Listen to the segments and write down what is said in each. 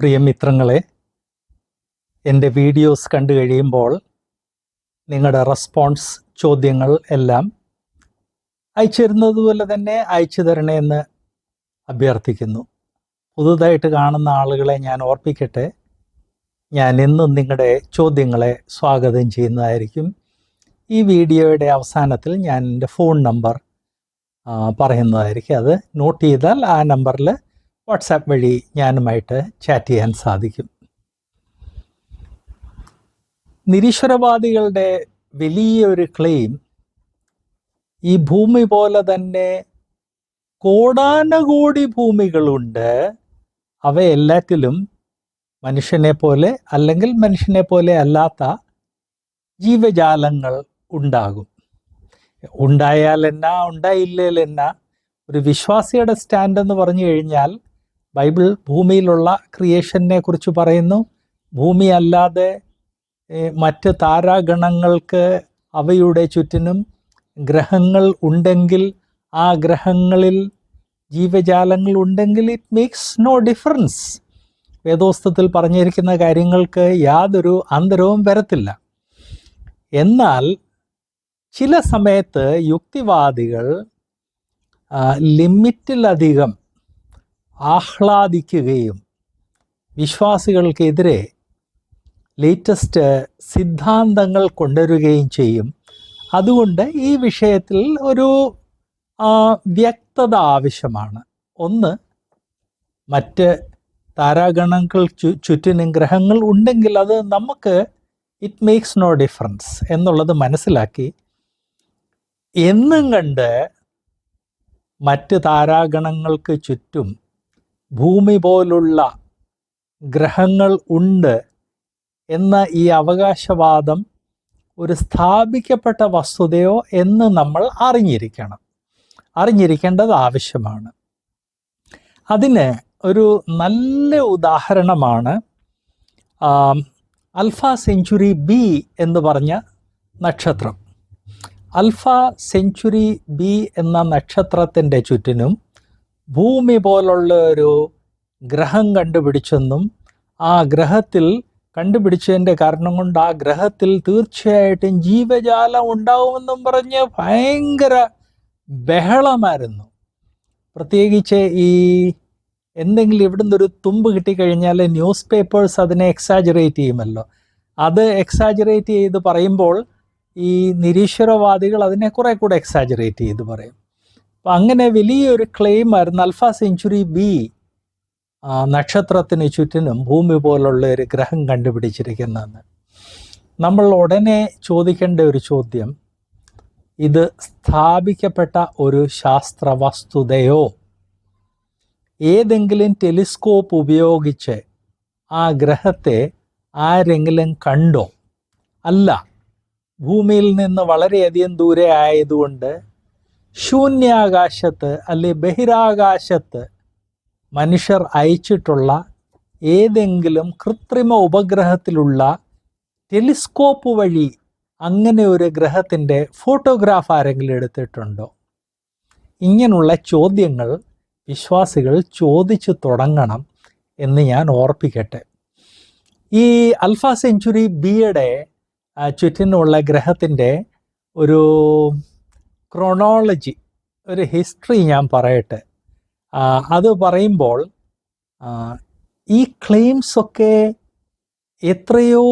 പ്രിയമിത്രങ്ങളെ എന്റെ വീഡിയോസ് കണ്ടു കഴിയുമ്പോൾ നിങ്ങളുടെ റെസ്പോൺസ് ചോദ്യങ്ങൾ എല്ലാം അയച്ചിരുന്നതുപോലെ തന്നെ അയച്ചു തരണേന്ന് അഭ്യർത്ഥിക്കുന്നു. പുതുതായിട്ട് കാണുന്ന ആളുകളെ ഞാൻ ഓർപ്പിക്കട്ടെ. ഞാൻ എന്നും നിങ്ങളുടെ ചോദ്യങ്ങളെ സ്വാഗതം ചെയ്യുന്നതായിരിക്കും. ഈ വീഡിയോയുടെ അവസാനത്തിൽ ഞാൻ എന്റെ ഫോൺ നമ്പർ പറയുന്നതായിരിക്കും അത്. നോട്ട് ചെയ്താൽ ആ നമ്പറിൽ വാട്സാപ്പ് വഴി ഞാനുമായിട്ട് ചാറ്റ് ചെയ്യാൻ സാധിക്കും. നിരീശ്വരവാദികളുടെ വലിയൊരു ക്ലെയിം ഈ ഭൂമി പോലെ തന്നെ കോടാനകോടി ഭൂമികളുണ്ട്. അവയെല്ലാറ്റിലും മനുഷ്യനെ പോലെ അല്ലെങ്കിൽ മനുഷ്യനെ പോലെ അല്ലാത്ത ജീവജാലങ്ങൾ ഉണ്ടാകും. എന്നാ ഒരു വിശ്വാസിയുടെ സ്റ്റാൻഡ് എന്ന് പറഞ്ഞു കഴിഞ്ഞാൽ ബൈബിൾ ഭൂമിയിലുള്ള ക്രിയേഷനെ കുറിച്ച് പറയുന്നു. ഭൂമി അല്ലാതെ മറ്റ് താരാഗണങ്ങൾക്ക് അവയുടെ ചുറ്റിനും ഗ്രഹങ്ങൾ ഉണ്ടെങ്കിൽ ആ ഗ്രഹങ്ങളിൽ ജീവജാലങ്ങൾ ഉണ്ടെങ്കിൽ ഇറ്റ് മേക്സ് നോ ഡിഫറൻസ് വേദോസ്തത്തിൽ പറഞ്ഞിരിക്കുന്ന കാര്യങ്ങൾക്ക് യാതൊരു അന്തരവും വരത്തില്ല. എന്നാൽ ചില സമയത്ത് യുക്തിവാദികൾ ലിമിറ്റിലധികം ആഹ്ലാദിക്കുകയും വിശ്വാസികൾക്കെതിരെ ലേറ്റസ്റ്റ് സിദ്ധാന്തങ്ങൾ കൊണ്ടുവരികയും ചെയ്യും. അതുകൊണ്ട് ഈ വിഷയത്തിൽ ഒരു വ്യക്തത ആവശ്യമാണ്. ഒന്ന് മറ്റ് താരാഗണങ്ങൾ ചു ചുറ്റിനും ഗ്രഹങ്ങൾ ഉണ്ടെങ്കിൽ അത് നമുക്ക് ഇറ്റ് മേക്സ് നോ ഡിഫറൻസ് എന്നുള്ളത് മനസ്സിലാക്കി. എന്നും കണ്ട് മറ്റ് താരാഗണങ്ങൾക്ക് ചുറ്റും ഭൂമി പോലുള്ള ഗ്രഹങ്ങൾ ഉണ്ട് എന്ന ഈ അവകാശവാദം ഒരു സ്ഥാപിക്കപ്പെട്ട വസ്തുതയോ എന്ന് നമ്മൾ അറിഞ്ഞിരിക്കണം. അറിഞ്ഞിരിക്കേണ്ടത് ആവശ്യമാണ്. അതിന് ഒരു നല്ല ഉദാഹരണമാണ് അൽഫ സെഞ്ചുറി ബി എന്ന് പറഞ്ഞ നക്ഷത്രം. അൽഫ സെഞ്ചുറി ബി എന്ന നക്ഷത്രത്തിന്റെ ചുറ്റിനും ഭൂമി പോലുള്ള ഒരു ഗ്രഹം കണ്ടുപിടിച്ചെന്നും ആ ഗ്രഹത്തിൽ കണ്ടുപിടിച്ചതിന്റെ കാരണം കൊണ്ട് ആ ഗ്രഹത്തിൽ തീർച്ചയായിട്ടും ജീവജാലം ഉണ്ടാവുമെന്നും പറഞ്ഞ് ഭയങ്കര ബഹളമായിരുന്നു. പ്രത്യേകിച്ച് ഈ എന്തെങ്കിലും ഇവിടുന്ന് ഒരു തുമ്പ് കിട്ടിക്കഴിഞ്ഞാൽ ന്യൂസ് പേപ്പേഴ്സ് അതിനെ എക്സാജറേറ്റ് ചെയ്യുമല്ലോ. അത് എക്സാജറേറ്റ് ചെയ്ത് പറയുമ്പോൾ ഈ നിരീശ്വരവാദികൾ അതിനെ കുറെ കൂടെ എക്സാജറേറ്റ് ചെയ്ത് പറയും. അപ്പം അങ്ങനെ വലിയൊരു ക്ലെയിം ആയിരുന്നു. അൽഫ സെഞ്ചുറി ബി നക്ഷത്രത്തിന് ചുറ്റിനും ഭൂമി പോലുള്ള ഒരു ഗ്രഹം കണ്ടുപിടിച്ചിരിക്കുന്നതെന്ന് നമ്മൾ ഉടനെ ചോദിക്കേണ്ട ഒരു ചോദ്യം ഇത് സ്ഥാപിക്കപ്പെട്ട ഒരു ശാസ്ത്ര വസ്തുതയോ ഏതെങ്കിലും ടെലിസ്കോപ്പ് ഉപയോഗിച്ച് ആ ഗ്രഹത്തെ ആരെങ്കിലും കണ്ടോ? അല്ല. ഭൂമിയിൽ നിന്ന് വളരെയധികം ദൂരെ ആയതുകൊണ്ട് ശൂന്യാകാശത്ത് അല്ലെ ബഹിരാകാശത്ത് മനുഷ്യർ അയച്ചിട്ടുള്ള ഏതെങ്കിലും കൃത്രിമ ഉപഗ്രഹത്തിലുള്ള ടെലിസ്കോപ്പ് വഴി അങ്ങനെ ഒരു ഗ്രഹത്തിന്റെ ഫോട്ടോഗ്രാഫ് ആരെങ്കിലും എടുത്തിട്ടുണ്ടോ? ഇങ്ങനെയുള്ള ചോദ്യങ്ങൾ വിശ്വാസികൾ ചോദിച്ചു തുടങ്ങണം എന്ന് ഞാൻ ഓർപ്പിക്കട്ടെ. ഈ അൽഫ സെഞ്ചുറി ബിയുടെ ചുറ്റിനുള്ള ഗ്രഹത്തിന്റെ ഒരു ക്രോണോളജി ഒരു ഹിസ്റ്ററി ഞാൻ പറയട്ടെ. അത് പറയുമ്പോൾ ഈ ക്ലെയിംസ് ഒക്കെ എത്രയോ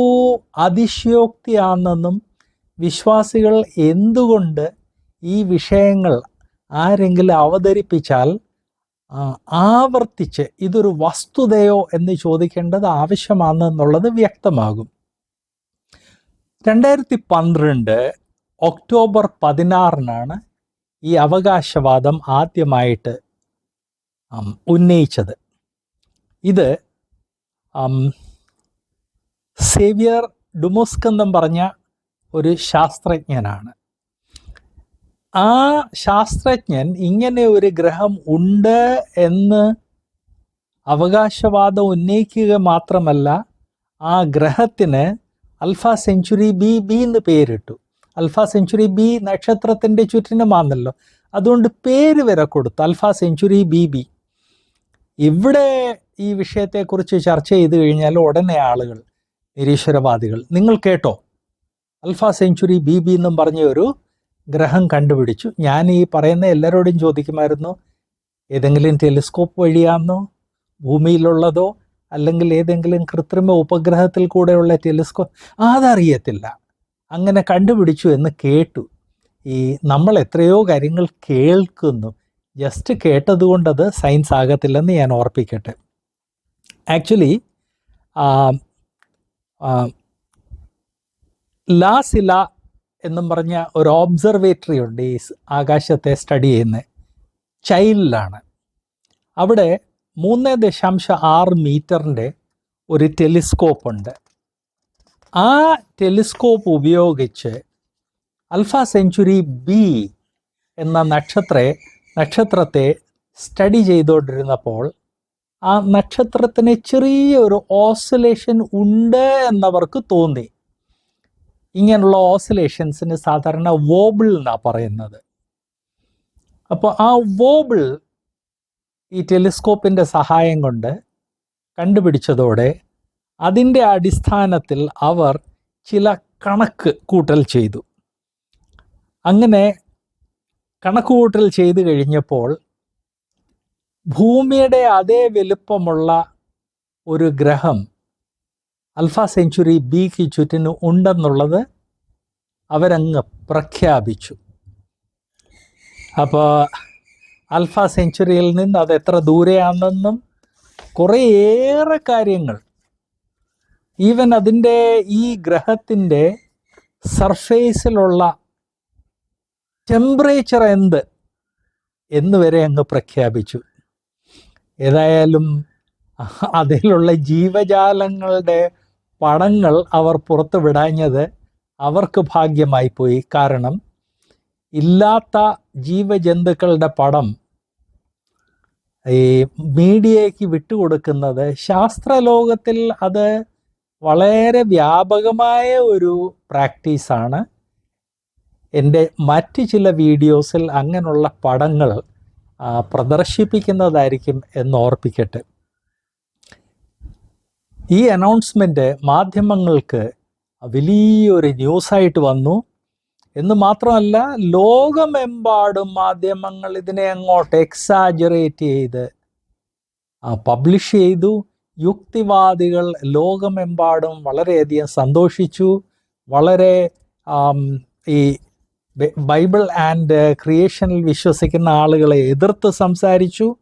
അതിശയോക്തിയാണെന്നും വിശ്വാസികൾ എന്തുകൊണ്ട് ഈ വിഷയങ്ങൾ ആരെങ്കിലും അവതരിപ്പിച്ചാൽ ആവർത്തിച്ച് ഇതൊരു വസ്തുതയോ എന്ന് ചോദിക്കേണ്ടത് ആവശ്യമാണെന്നുള്ളത് വ്യക്തമാകും. രണ്ടായിരത്തി പന്ത്രണ്ട് ഒക്ടോബർ പതിനാറിനാണ് ഈ അവകാശവാദം ആദ്യമായിട്ട് ഉന്നയിച്ചത്. ഇത് സേവിയർ ഡുമോസ്കന്തം പറഞ്ഞ ഒരു ശാസ്ത്രജ്ഞനാണ്. ആ ശാസ്ത്രജ്ഞൻ ഇങ്ങനെ ഒരു ഗ്രഹം ഉണ്ട് എന്ന് അവകാശവാദം ഉന്നയിക്കുക മാത്രമല്ല ആ ഗ്രഹത്തിന് അൽഫ സെഞ്ചുറി ബി ബി എന്ന് പേരിട്ടു. അൽഫ സെഞ്ചുറി ബി നക്ഷത്രത്തിന്റെ ചുറ്റിനുമാണല്ലോ. അതുകൊണ്ട് പേര് വരെ കൊടുത്തു. Alpha Centauri B b. ഇവിടെ ഈ വിഷയത്തെക്കുറിച്ച് ചർച്ച ചെയ്ത് കഴിഞ്ഞാൽ ഉടനെ ആളുകൾ നിരീശ്വരവാദികൾ. നിങ്ങൾ കേട്ടോ. അൽഫ സെഞ്ചുറി ബി ബി എന്നും പറഞ്ഞ ഒരു ഗ്രഹം കണ്ടുപിടിച്ചു. ഞാൻ ഈ പറയുന്ന എല്ലാവരോടും ചോദിക്കുമായിരുന്നു ഏതെങ്കിലും ടെലിസ്കോപ്പ് വഴിയാണെന്നോ ഭൂമിയിലുള്ളതോ അല്ലെങ്കിൽ ഏതെങ്കിലും കൃത്രിമ ഉപഗ്രഹത്തിൽ കൂടെയുള്ള ടെലിസ്കോപ്പ് അതറിയത്തില്ല. അങ്ങനെ കണ്ടുപിടിച്ചു എന്ന് കേട്ടു. ഈ നമ്മൾ എത്രയോ കാര്യങ്ങൾ കേൾക്കുന്നു. ജസ്റ്റ് കേട്ടതുകൊണ്ടത് സയൻസ് ആകത്തില്ലെന്ന് ഞാൻ ഓർപ്പിക്കട്ടെ. ആക്ച്വലി ലാസില എന്നും പറഞ്ഞ ഒരു ഓബ്സർവേറ്ററി ഉണ്ട് ഈ ആകാശത്തെ സ്റ്റഡി ചെയ്യുന്ന. ചൈൽഡിലാണ്. അവിടെ മൂന്ന് ദശാംശം ആറ് മീറ്ററിന്റെ ഒരു ടെലിസ്കോപ്പ് ഉണ്ട്. ആ ടെലിസ്കോപ്പ് ഉപയോഗിച്ച് അൽഫ സെഞ്ചുറി ബി എന്ന നക്ഷത്ര നക്ഷത്രത്തെ സ്റ്റഡി ചെയ്തുകൊണ്ടിരുന്നപ്പോൾ ആ നക്ഷത്രത്തിന് ചെറിയ ഒരു ഓസിലേഷൻ ഉണ്ട് എന്നവർക്ക് തോന്നി. ഇങ്ങനെയുള്ള ഓസിലേഷൻസിന് സാധാരണ വോബിൾ എന്നാണ് പറയുന്നത്. അപ്പോൾ ആ വോബിൾ ഈ ടെലിസ്കോപ്പിന്റെ സഹായം കൊണ്ട് കണ്ടുപിടിച്ചതോടെ അതിന്റെ അടിസ്ഥാനത്തിൽ അവർ ചില കണക്ക് കൂട്ടൽ ചെയ്തു. അങ്ങനെ കണക്ക് കൂട്ടൽ ചെയ്തു കഴിഞ്ഞപ്പോൾ ഭൂമിയുടെ അതേ വലുപ്പമുള്ള ഒരു ഗ്രഹം അൽഫ സെഞ്ചുറി ബിക്ക് ചുറ്റിന് ഉണ്ടെന്നുള്ളത് അവരങ്ങ് പ്രഖ്യാപിച്ചു. അപ്പോൾ അൽഫ സെഞ്ചുറിയിൽ നിന്ന് അത് എത്ര ദൂരെയാണെന്നും കുറേയേറെ കാര്യങ്ങൾ ഈവൻ അതിന്റെ ഈ ഗ്രഹത്തിന്റെ സർഫേസിലുള്ള ടെമ്പറേച്ചർ എന്ത് എന്ന് വരെ അങ്ങ് പ്രഖ്യാപിച്ചു. ഏതായാലും അതിലുള്ള ജീവജാലങ്ങളുടെ പടങ്ങൾ അവർ പുറത്തു വിടാഞ്ഞത് അവർക്ക് ഭാഗ്യമായി പോയി. കാരണം ഇല്ലാത്ത ജീവജന്തുക്കളുടെ പടം ഈ മീഡിയയ്ക്ക് വിട്ടുകൊടുക്കുന്നത് ശാസ്ത്രലോകത്തിൽ അത് വളരെ വ്യാപകമായ ഒരു പ്രാക്ടീസാണ് എന്റെ മറ്റ് ചില വീഡിയോസിൽ അങ്ങനെയുള്ള പടങ്ങൾ പ്രദർശിപ്പിക്കുന്നതായിരിക്കും എന്ന് ഓർപ്പിക്കട്ടെ. ഈ അനൗൺസ്മെന്റ് മാധ്യമങ്ങൾക്ക് വലിയൊരു ന്യൂസായിട്ട് വന്നു. എന്ന് മാത്രമല്ല ലോകമെമ്പാടും മാധ്യമങ്ങൾ ഇതിനെ അങ്ങോട്ട് എക്സാജറേറ്റ് ചെയ്ത് പബ്ലിഷ് ചെയ്തു. യുക്തിവാദികൾ ലോകമെമ്പാടും വളരെയധികം സന്തോഷിച്ചു. വളരെ ഈ ബൈബിൾ ആൻഡ് ക്രിയേഷനിൽ വിശ്വസിക്കുന്ന ആളുകളെ എതിർത്ത് സംസാരിച്ചു.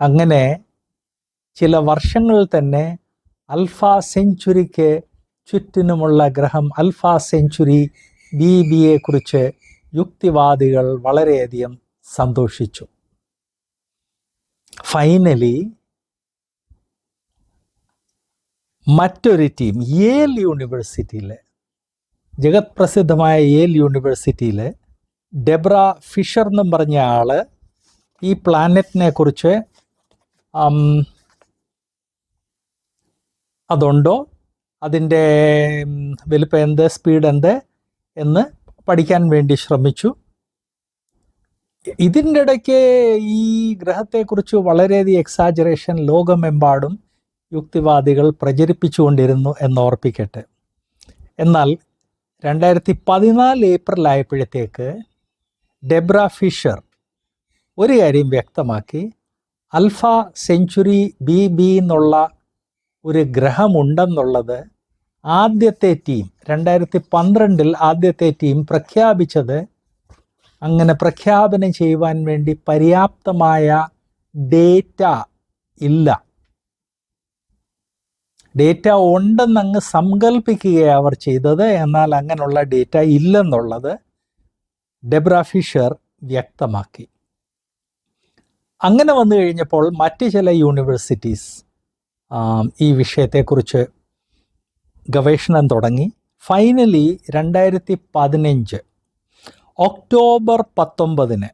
അങ്ങനെ ചില വർഷങ്ങൾ തന്നെ അൽഫ സെഞ്ചുറിക്ക് ചുറ്റിനുമുള്ള ഗ്രഹം അൽഫ സെഞ്ചുറി ബി ബിയെക്കുറിച്ച് യുക്തിവാദികൾ വളരെയധികം സന്തോഷിച്ചു. ഫൈനലി മറ്റൊരു ടീം യേൽ യൂണിവേഴ്സിറ്റിയിലെ ജഗത് പ്രസിദ്ധമായ യേൽ യൂണിവേഴ്സിറ്റിയിലെ ഡെബ്ര ഫിഷർ എന്നും പറഞ്ഞ ആൾ ഈ പ്ലാനറ്റിനെ കുറിച്ച് അതുണ്ടോ? അതിന്റെ വലിപ്പം എന്ത് സ്പീഡ് എന്ത് എന്ന് പഠിക്കാൻ വേണ്ടി ശ്രമിച്ചു. ഇതിന്റെ ഇടയ്ക്ക് ഈ ഗ്രഹത്തെക്കുറിച്ച് വളരെയധികം എക്സാജറേഷൻ ലോകമെമ്പാടും യുക്തിവാദികൾ പ്രചരിപ്പിച്ചുകൊണ്ടിരുന്നു എന്നോർപ്പിക്കട്ടെ. എന്നാൽ രണ്ടായിരത്തി പതിനാല് ഏപ്രിൽ ആയപ്പോഴത്തേക്ക് ഡെബ്ര ഫിഷർ ഒരു കാര്യം വ്യക്തമാക്കി. അൽഫ സെഞ്ചുറി ബി ബി എന്നുള്ള ഒരു ഗ്രഹമുണ്ടെന്നുള്ളത് ആദ്യത്തെ ടീം രണ്ടായിരത്തി പന്ത്രണ്ടിൽ ആദ്യത്തെ ടീം പ്രഖ്യാപിച്ചത് അങ്ങനെ പ്രഖ്യാപനം ചെയ്യുവാൻ വേണ്ടി പര്യാപ്തമായ ഡേറ്റ ഇല്ല. ഡേറ്റ ഉണ്ടെന്നങ്ങ് സങ്കല്പിക്കുകയാണ് അവർ ചെയ്തത്. എന്നാൽ അങ്ങനെയുള്ള ഡേറ്റ ഇല്ലെന്നുള്ളത് ഡെബ്ര ഫിഷർ വ്യക്തമാക്കി. അങ്ങനെ വന്നു കഴിഞ്ഞപ്പോൾ മറ്റ് ചില യൂണിവേഴ്സിറ്റീസ് ഈ വിഷയത്തെക്കുറിച്ച് ഗവേഷണം തുടങ്ങി. ഫൈനലി രണ്ടായിരത്തി പതിനഞ്ച് ഒക്ടോബർ പത്തൊമ്പതിന്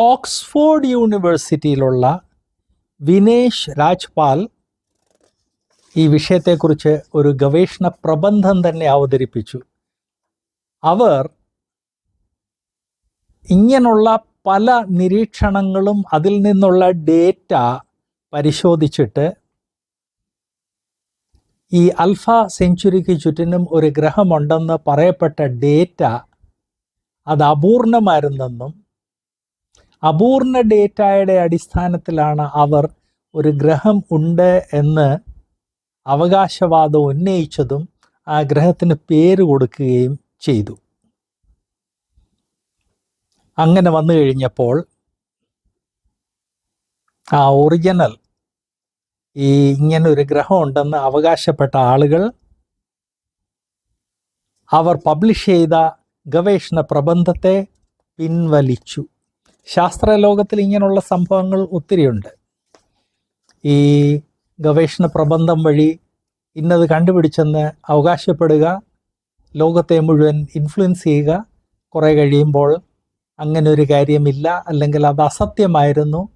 ഓക്സ്ഫോർഡ് യൂണിവേഴ്സിറ്റിയിലുള്ള വിനേഷ് രാജ്പാൽ ഈ വിഷയത്തെക്കുറിച്ച് ഒരു ഗവേഷണ പ്രബന്ധം തന്നെ അവതരിപ്പിച്ചു. അവർ ഇങ്ങനെയുള്ള പല നിരീക്ഷണങ്ങളും അതിൽ നിന്നുള്ള ഡേറ്റ പരിശോധിച്ചിട്ട് ഈ അൽഫ സെഞ്ചുറിക്ക് ചുറ്റിനും ഒരു ഗ്രഹമുണ്ടെന്ന് പറയപ്പെട്ട ഡേറ്റ അത് അപൂർണമായിരുന്നെന്നും അപൂർണ ഡേറ്റയുടെ അടിസ്ഥാനത്തിലാണ് അവർ ഒരു ഗ്രഹം ഉണ്ട് എന്ന് അവകാശവാദം ഉന്നയിച്ചതും ആ ഗ്രഹത്തിന് പേര് കൊടുക്കുകയും ചെയ്തു. അങ്ങനെ വന്നു കഴിഞ്ഞപ്പോൾ ആ ഒറിജിനൽ ഈ ഇങ്ങനെ ഒരു ഗ്രഹം ഉണ്ടെന്ന് അവകാശപ്പെട്ട ആളുകൾ അവർ പബ്ലിഷ് ചെയ്ത ഗവേഷണ പ്രബന്ധത്തെ പിൻവലിച്ചു. ശാസ്ത്രലോകത്തിൽ ഇങ്ങനെയുള്ള സംഭവങ്ങൾ ഒത്തിരിയുണ്ട്. ഈ ഗവേഷണ പ്രബന്ധം വഴി ഇന്നത് കണ്ടുപിടിച്ചെന്ന് അവകാശപ്പെടുക ലോകത്തെ മുഴുവൻ ഇൻഫ്ലുവൻസ് ചെയ്യുക കുറേ കഴിയുമ്പോൾ അങ്ങനെ ഒരു കാര്യമില്ല. അല്ലെങ്കിൽ അത് അസത്യമായിരുന്നു.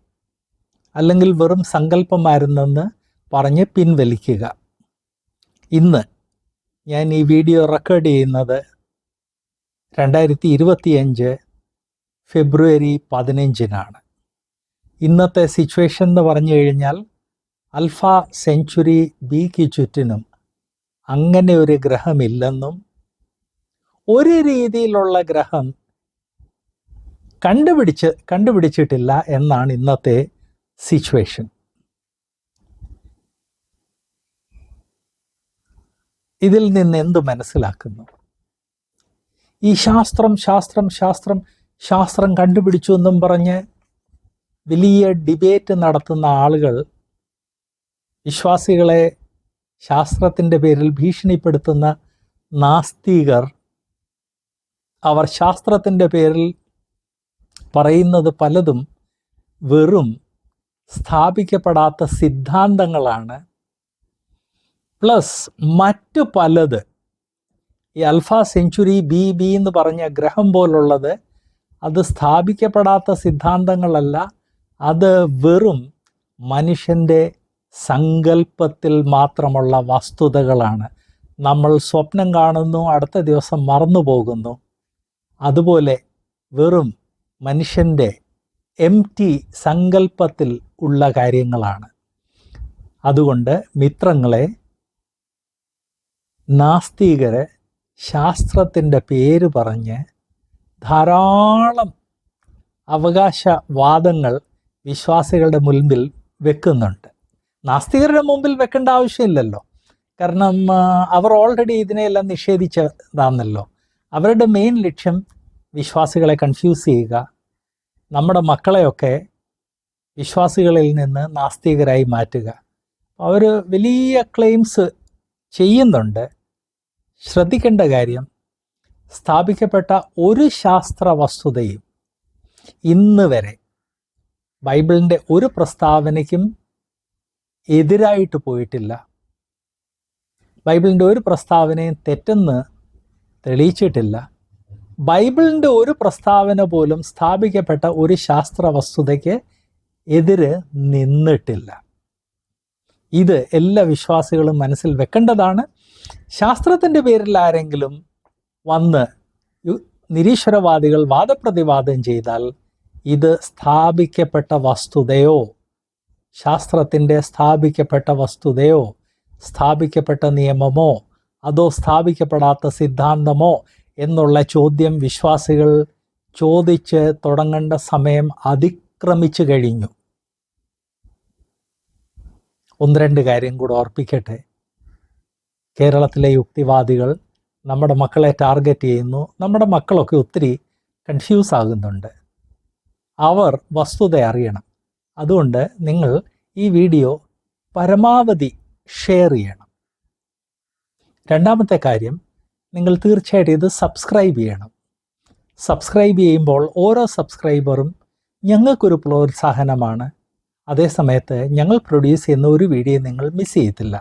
അല്ലെങ്കിൽ വെറും സങ്കല്പമായിരുന്നെന്ന് പറഞ്ഞ് പിൻവലിക്കുക. ഇന്ന് ഞാൻ ഈ വീഡിയോ റെക്കോർഡ് ചെയ്യുന്നത് രണ്ടായിരത്തി ഇരുപത്തിയഞ്ച് ഫെബ്രുവരി പതിനഞ്ചിനാണ്. ഇന്നത്തെ സിറ്റുവേഷൻ എന്ന് പറഞ്ഞു കഴിഞ്ഞാൽ അൽഫ സെഞ്ചുറി ബിക്ക് ചുറ്റിനും അങ്ങനെ ഒരു ഗ്രഹമില്ലെന്നും ഒരു രീതിയിലുള്ള ഗ്രഹം കണ്ടുപിടിച്ച് കണ്ടുപിടിച്ചിട്ടില്ല എന്നാണ് ഇന്നത്തെ സിറ്റുവേഷൻ ഇതിൽ നിന്ന് എന്തു മനസ്സിലാക്കുന്നു? ഈ ശാസ്ത്രം ശാസ്ത്രം ശാസ്ത്രം ശാസ്ത്രം കണ്ടുപിടിച്ചു എന്നും പറഞ്ഞ് വലിയ ഡിബേറ്റ് നടത്തുന്ന ആളുകൾ വിശ്വാസികളെ ശാസ്ത്രത്തിന്റെ പേരിൽ ഭീഷണിപ്പെടുത്തുന്ന നാസ്തികർ അവർ ശാസ്ത്രത്തിന്റെ പേരിൽ പറയുന്നത് പലതും വെറും സ്ഥാപിക്കപ്പെടാത്ത സിദ്ധാന്തങ്ങളാണ്. പ്ലസ് മറ്റ് പലത് ഈ അൽഫ സെഞ്ചുറി ബി ബി എന്ന് പറഞ്ഞ ഗ്രഹം പോലുള്ളത് അത് സ്ഥാപിക്കപ്പെടാത്ത സിദ്ധാന്തങ്ങളല്ല അത് വെറും മനുഷ്യന്റെ സങ്കല്പത്തിൽ മാത്രമുള്ള വസ്തുതകളാണ്. നമ്മൾ സ്വപ്നം കാണുന്നു അടുത്ത ദിവസം മറന്നു പോകുന്നു. അതുപോലെ വെറും മനുഷ്യന്റെ എം ടി സങ്കല്പത്തിൽ ഉള്ള കാര്യങ്ങളാണ്. അതുകൊണ്ട് മിത്രങ്ങളെ നാസ്തികരെ ശാസ്ത്രത്തിന്റെ പേര് പറഞ്ഞ് ധാരാളം അവകാശവാദങ്ങൾ വിശ്വാസികളുടെ മുൻപിൽ വെക്കുന്നുണ്ട്. നാസ്തികരുടെ മുമ്പിൽ വെക്കേണ്ട ആവശ്യമില്ലല്ലോ. കാരണം അവർ ഓൾറെഡി ഇതിനെയെല്ലാം നിഷേധിച്ചതാണല്ലോ. അവരുടെ മെയിൻ ലക്ഷ്യം വിശ്വാസികളെ കൺഫ്യൂസ് ചെയ്യുക. നമ്മുടെ മക്കളെയൊക്കെ വിശ്വാസികളിൽ നിന്ന് നാസ്തികരായി മാറ്റുക. അവർ വലിയ ക്ലെയിംസ് ചെയ്യുന്നുണ്ട്. ശ്രദ്ധിക്കേണ്ട കാര്യം സ്ഥാപിക്കപ്പെട്ട ഒരു ശാസ്ത്ര വസ്തുതയും ഇന്ന് വരെ ബൈബിളിന്റെ ഒരു പ്രസ്താവനയ്ക്കും എതിരായിട്ട് പോയിട്ടില്ല. ബൈബിളിന്റെ ഒരു പ്രസ്താവനയും തെറ്റെന്ന് തെളിയിച്ചിട്ടില്ല. ബൈബിളിന്റെ ഒരു പ്രസ്താവന പോലും സ്ഥാപിക്കപ്പെട്ട ഒരു ശാസ്ത്ര വസ്തുതയ്ക്ക് എതിര് നിന്നിട്ടില്ല. ഇത് എല്ലാ വിശ്വാസികളും മനസ്സിൽ വെക്കേണ്ടതാണ്. ശാസ്ത്രത്തിന്റെ പേരിൽ ആരെങ്കിലും വന്ന് നിരീശ്വരവാദികൾ വാദപ്രതിവാദം ചെയ്താൽ ഇത് സ്ഥാപിക്കപ്പെട്ട വസ്തുതയോ ശാസ്ത്രത്തിന്റെ സ്ഥാപിക്കപ്പെട്ട വസ്തുതയോ സ്ഥാപിക്കപ്പെട്ട നിയമമോ അതോ സ്ഥാപിക്കപ്പെടാത്ത സിദ്ധാന്തമോ എന്നുള്ള ചോദ്യം വിശ്വാസികൾ ചോദിച്ച് തുടങ്ങേണ്ട സമയം അതിക്രമിച്ചു കഴിഞ്ഞു. ഒന്ന് രണ്ട് കാര്യം കൂടെ ഓർപ്പിക്കട്ടെ. കേരളത്തിലെ യുക്തിവാദികൾ നമ്മുടെ മക്കളെ ടാർഗറ്റ് ചെയ്യുന്നു. നമ്മുടെ മക്കളൊക്കെ ഒത്തിരി കൺഫ്യൂസ് ആകുന്നുണ്ട്. അവർ വസ്തുത അറിയണം. അതുകൊണ്ട് നിങ്ങൾ ഈ വീഡിയോ പരമാവധി ഷെയർ ചെയ്യണം. രണ്ടാമത്തെ കാര്യം നിങ്ങൾ തീർച്ചയായിട്ടും ഇത് സബ്സ്ക്രൈബ് ചെയ്യണം. സബ്സ്ക്രൈബ് ചെയ്യുമ്പോൾ ഓരോ സബ്സ്ക്രൈബറും ഞങ്ങൾക്കൊരു പ്രോത്സാഹനമാണ്. അതേസമയത്ത് ഞങ്ങൾ പ്രൊഡ്യൂസ് ചെയ്യുന്ന ഒരു വീഡിയോ നിങ്ങൾ മിസ് ചെയ്യത്തില്ല.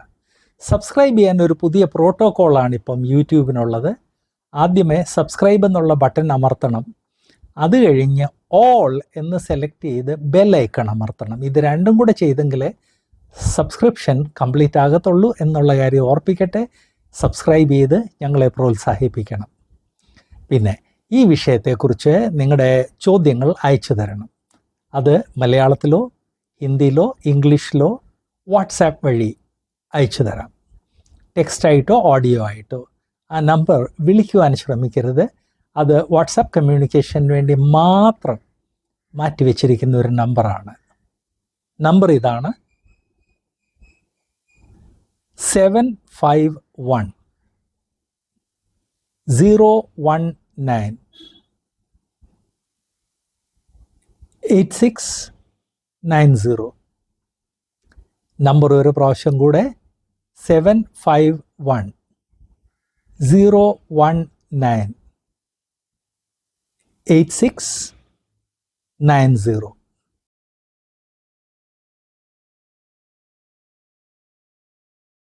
സബ്സ്ക്രൈബ് ചെയ്യാൻ ഒരു പുതിയ പ്രോട്ടോക്കോളാണ് ഇപ്പം യൂട്യൂബിനുള്ളത്. ആദ്യമേ സബ്സ്ക്രൈബ് എന്നുള്ള ബട്ടൺ അമർത്തണം. അത് കഴിഞ്ഞ് ഓൾ എന്ന് സെലക്ട് ചെയ്ത് ബെൽ ഐക്കൺ അമർത്തണം. ഇത് രണ്ടും കൂടെ ചെയ്തെങ്കിലേ സബ്സ്ക്രിപ്ഷൻ കംപ്ലീറ്റ് ആകത്തുള്ളൂ എന്നുള്ള കാര്യം ഓർപ്പിക്കട്ടെ. സബ്സ്ക്രൈബ് ചെയ്ത് ഞങ്ങളെ പ്രോത്സാഹിപ്പിക്കണം. പിന്നെ ഈ വിഷയത്തെക്കുറിച്ച് നിങ്ങളുടെ ചോദ്യങ്ങൾ അയച്ചു തരണം. അത് മലയാളത്തിലോ ഹിന്ദിയിലോ ഇംഗ്ലീഷിലോ വാട്സാപ്പ് വഴി അയച്ചു തരാം. ടെക്സ്റ്റായിട്ടോ ഓഡിയോ ആയിട്ടോ ആ നമ്പർ വിളിക്കുവാൻ ശ്രമിക്കരുത്. അത് വാട്സാപ്പ് കമ്മ്യൂണിക്കേഷന് വേണ്ടി മാത്രം മാറ്റിവെച്ചിരിക്കുന്ന ഒരു നമ്പറാണ് നമ്പർ ഇതാണ് seven five one zero one nine eight six nine zero number ഒരു പ്രാവശ്യം കൂടെ seven five one zero one nine eight six nine zero